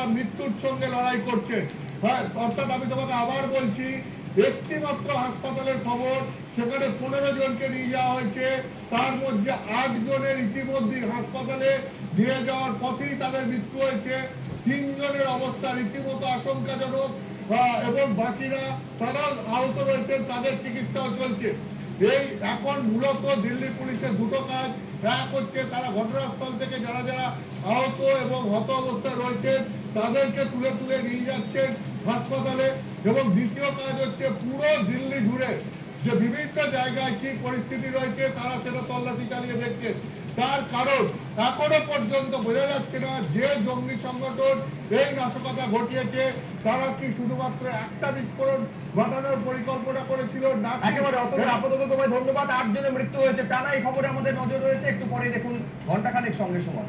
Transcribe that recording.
তারা মৃত্যুর সঙ্গে লড়াই করছেন হ্যাঁ অর্থাৎ আমি তোমাকে আবার বলছি একটি মাত্র হাসপাতালের খবর, সেখানে পনেরো জনকে নিয়ে যাওয়া হয়েছে। তার মধ্যে আট জনের ইতিমধ্যে হাসপাতালে নিয়ে যাওয়ার পথেই তাদের মৃত্যু হয়েছে। তিনজনের অবস্থা রীতিমতো আশঙ্কাজনক এবং বাকিরা তারা আহত রয়েছেন, তাদের চিকিৎসাও চলছে। এই এখন মূলত দিল্লি পুলিশের দুটো কাজ। এক হচ্ছে তারা ঘটনাস্থল থেকে যারা যারা আহত এবং হত অবস্থায় রয়েছেন তাদেরকে তুলে তুলে নিয়ে যাচ্ছেন হাসপাতালে এবং দ্বিতীয় কাজ হচ্ছে পুরো দিল্লি জুড়ে যে বিভিন্ন জায়গায় কি পরিস্থিতি রয়েছে তারা সেটা তল্লাশি চালিয়ে দেখছেন তার কারণ এখনও পর্যন্ত বোঝা যাচ্ছে না যে জঙ্গি সংগঠন এই নাশকতা ঘটিয়েছে তারা কি শুধুমাত্র একটা বিস্ফোরণ ঘটানোর পরিকল্পনা করেছিল না একেবারে অতএব আপাতত তোমায় ধন্যবাদ আট জনের মৃত্যু হয়েছে টানা এই খবরে আমাদের নজর রয়েছে একটু পরে দেখুন ঘন্টাখানেক সঙ্গে সময়